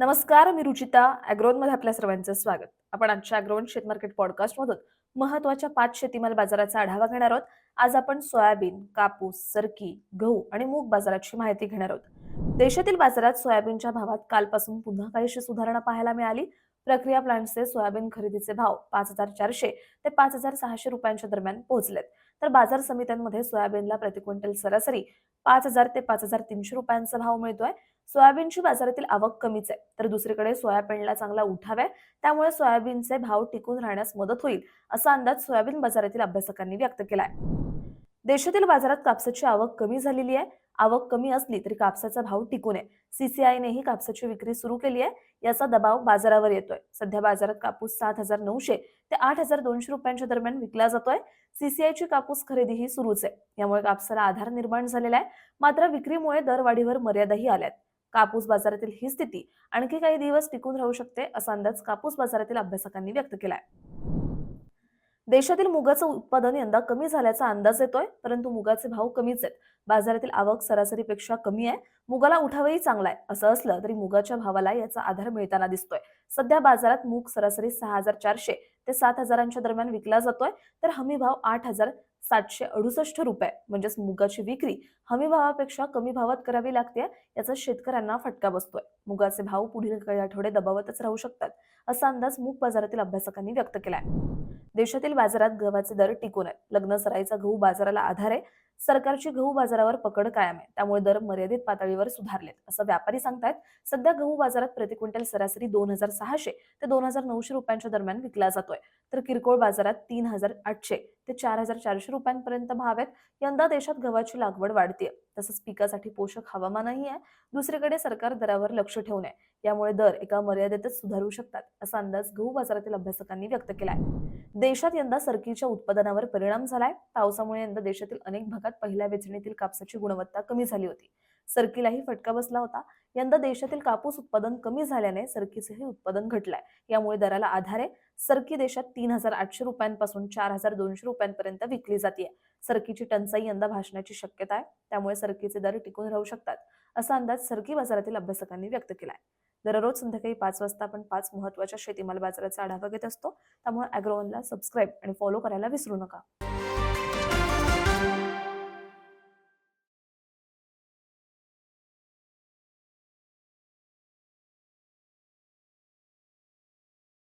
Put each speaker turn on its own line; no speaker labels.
नमस्कार मी रुचिता अॅग्रोनमध्ये आपल्या सर्वांचं स्वागत. आपण आजच्या अॅग्रोन शेत मार्केट पॉडकास्टमधून महत्त्वाच्या पाच शेतीमाल बाजाराचा आढावा घेणार आहोत. आज आपण सोयाबीन कापूस सरकी गहू आणि मूग बाजाराची माहिती घेणार आहोत. देशातील बाजारात सोयाबीनच्या भावात कालपासून पुन्हा काहीशी सुधारणा पाहायला मिळाली. प्रक्रिया प्लांटचे सोयाबीन खरेदीचे भाव पाच हजार चारशे ते पाच हजार सहाशे रुपयांच्या दरम्यान पोहोचलेत. तर बाजार समित्यांमध्ये सोयाबीनला प्रति क्विंटल सरासरी पाच हजार ते पाच हजार तीनशे रुपयांचा भाव मिळतोय. सोयाबीनची बाजारातील आवक कमीच आहे. तर दुसरीकडे सोयाबीनला चांगला उठाव आहे. त्यामुळे सोयाबीनचे भाव टिकून राहण्यास मदत होईल असा अंदाज सोयाबीन बाजारातील अभ्यासकांनी व्यक्त केलाय. देशातील बाजारात कापसाची आवक कमी झालेली आहे. आवक कमी असली तरी कापसाचा भाव टिकून आहे सीसीआयनेही कापसाची विक्री सुरू केली आहे याचा दबाव बाजारावर येतोय. सध्या बाजारात कापूस सात हजार नऊशे ते आठ हजार दोनशे रुपयांच्या दरम्यान विकला जातोय. सीसीआयची कापूस खरेदीही सुरूच आहे. यामुळे कापसाला आधार निर्माण झालेला आहे. मात्र विक्रीमुळे दरवाढीवर मर्यादाही आल्यात. कापूस बाजारातील ही स्थिती आणखी काही दिवस टिकून राहू शकते असा अंदाज कापूस बाजारातील अभ्यासकांनी व्यक्त केलाय. देशातील मुगाचं उत्पादन यंदा कमी झाल्याचा अंदाज येतोय परंतु मुगाचे भाव कमीच आहेत. बाजारातील आवक सरासरीपेक्षा कमी आहे. मुगाला उठावही चांगला आहे असं असलं तरी मुगाच्या भावाला याचा आधार मिळताना दिसतोय. सध्या बाजारात मूग सरासरी सहा हजार चारशे ते सात हजारांच्या दरम्यान विकला जातोय. तर हमी भाव आठ हजार सातशे अडुसष्ट रुपये. म्हणजेच मुगाची विक्री हमी भावापेक्षा कमी भावात करावी लागते याचा शेतकऱ्यांना फटका बसतोय. मुगाचे भाव पुढील काही आठवडे दबावतच राहू शकतात असा अंदाज मूग बाजारातील अभ्यासकांनी व्यक्त केलाय. देशातील बाजारात गव्हाचे दर टिकून आहेत. लग्न सराईचा गहू बाजाराला आधार आहे. सरकारची गहू बाजारावर पकड कायम आहे. त्यामुळे दर मर्यादित पातळीवर सुधारलेत. असं व्यापारी सांगतायत सध्या गहू बाजारात प्रति क्विंटल सरासरी दोन हजार सहाशे ते दोन हजार नऊशे रुपयांच्या दरम्यान विकला जातोय. तर किरकोळ बाजारात तीन हजार आठशे ते चार हजार चारशे रुपयांपर्यंत भाव आहेत. यंदा देशात गव्हाची लागवड वाढतीये. तसंच पिकासाठी पोषक हवामानही आहे. दुसरीकडे सरकार दरावर लक्ष ठेवून आहे यामुळे दर एका मर्यादेतच सुधारू शकतात असा अंदाज गहू बाजारातील अभ्यासकांनी व्यक्त केलाय. देशात यंदा सरकीच्या उत्पादनावर परिणाम झालाय. पावसामुळे यंदा देशातील अनेक भागात पहिल्या वेचणीतील कापसाची गुणवत्ता कमी झाली होती. सरकीलाही फटका बसला होता. यंदा देशातील कापूस उत्पादन कमी झाल्याने सरकीचेही उत्पादन घटलंय. यामुळे दराला आधार आहे सरकी देशात तीन हजार आठशे रुपयांपासून चार हजार दोनशे रुपयांपर्यंत विकली जाते सरकीची टंचाई यंदा भासण्याची शक्यता आहे. त्यामुळे सरकीचे दर टिकून राहू शकतात असा अंदाज सरकी बाजारातील अभ्यासकांनी व्यक्त केलाय. दररोज संध्याकाळी पाच वाजता आपण पाच महत्त्वाच्या शेतीमाल बाजाराचा आढावा घेत असतो. त्यामुळे अॅग्रोवनला सबस्क्राईब आणि फॉलो करायला विसरू नका.